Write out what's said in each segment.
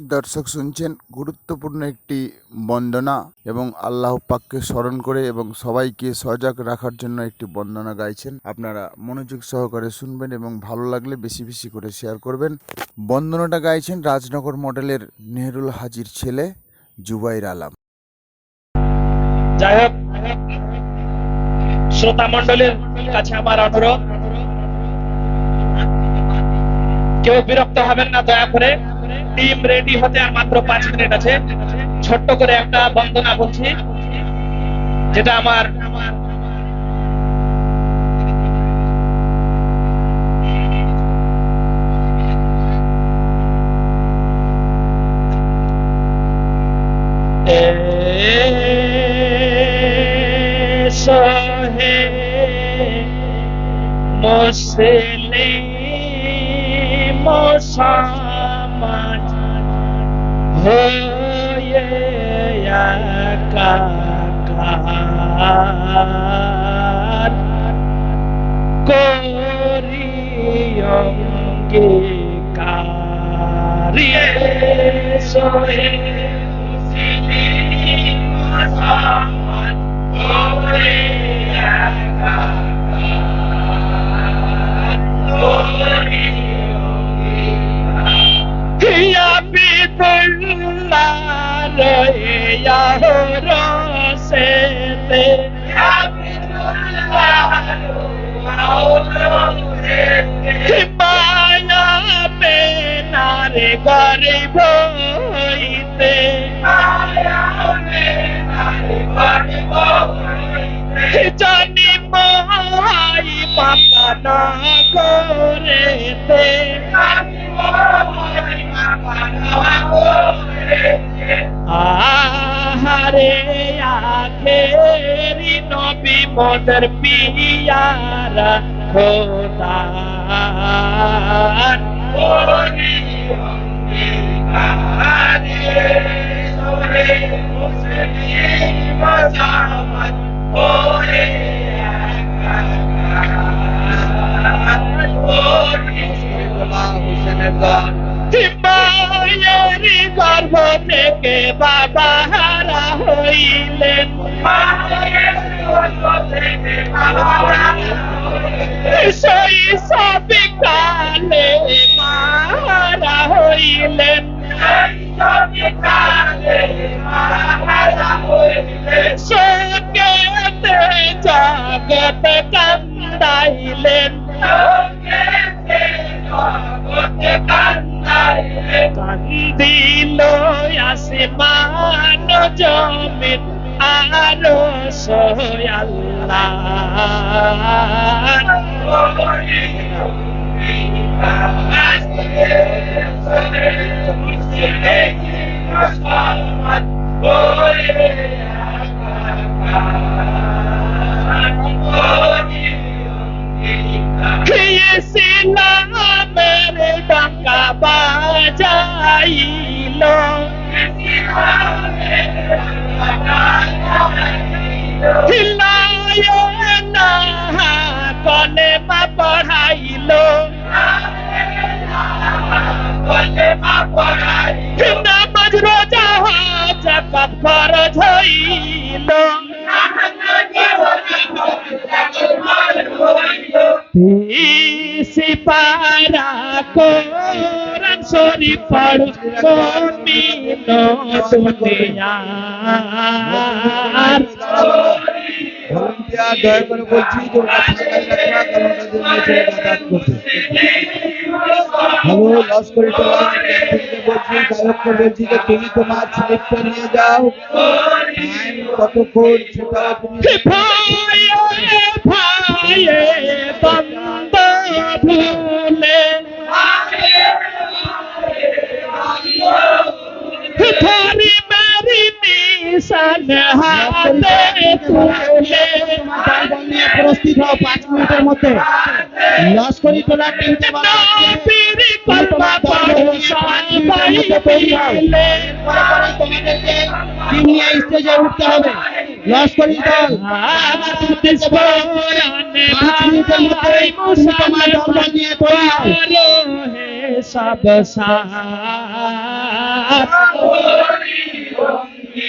দর্শক শুনছেন গুরুত্বপূর্ণ একটি বন্দনা এবং আল্লাহ পাককে স্মরণ করে এবং সবাইকে সজাগ রাখার জন্য একটি বন্দনা গাইছেন। আপনারা মনোযোগ সহকারে শুনবেন এবং ভালো লাগলে বেশি বেশি করে শেয়ার করবেন। বন্দনাটা গাইছেন রাজনগর মডেলের নেহরুল হাজির ছেলে জুবাইর আলাম। যাই হোক, শ্রোতা মন্ডলীর কাছে আমার অনুরোধ। কেউ বিরক্ত হবেন না, দয়া করে। টিম রেডি হতে আর মাত্র পাঁচ মিনিট আছে। ছোট্ট করে একটা বন্দনা বলছি, যেটা আমার সহে মুসলিম হয়ে একাকার করি অঙ্গীকারি সহে বেনার গরিব হইতে জানি মাই পাকানা করেতে। আহারে আখেরি নবী মদর পিয়ারা খোদা গর্ভ থেকে বাবা হারা হইলেন সেই সবে কালে হইলেন সঙ্গেতে জগত কান্দাইলেন কান্দিল আসমান জমিন আরও আল্লাহ ইসলামের ডাকা বাজাইল কলে মা পড়াইল নামাজ রোজা জাকাত ফরজ হইল কোরআন শরীফ পড় কমিল দুনিয়ার দয়া করে বলছি যে ওরা ফাঁকা রাখা কারণ ওদের মেয়েছে যাতায়াত করবে হ্যালো লস্করি বলছি যে তুমি তোমার স্লিপটা নিয়ে যাও। কতক্ষণ তুমি প্রস্তুত হও পাঁচ মিনিটের মধ্যে। লস্করি দল টিম নিয়ে স্টেজে উঠতে হবে। লস্করি দল পাঁচ মিনিটের মধ্যে তোমার দলবল নিয়ে তৈরি হও সব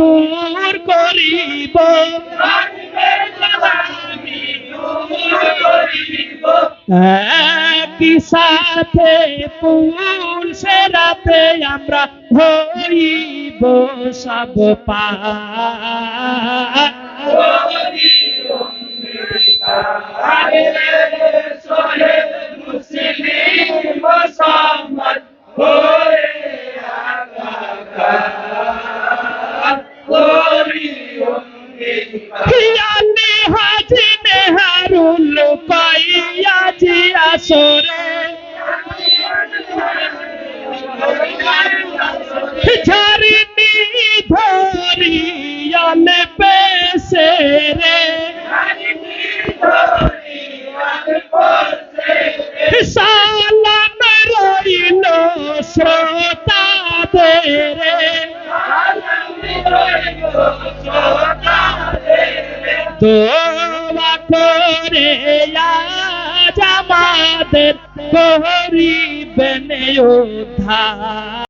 দূর করিব। একই সাথে পুলসে রাতে আমরা হইব সব পা ধরিয়ালে পেশে রে। সালাম রইল শ্রোতাদের দোয়া করে আজ আমাদের করিবেন উদ্ধার।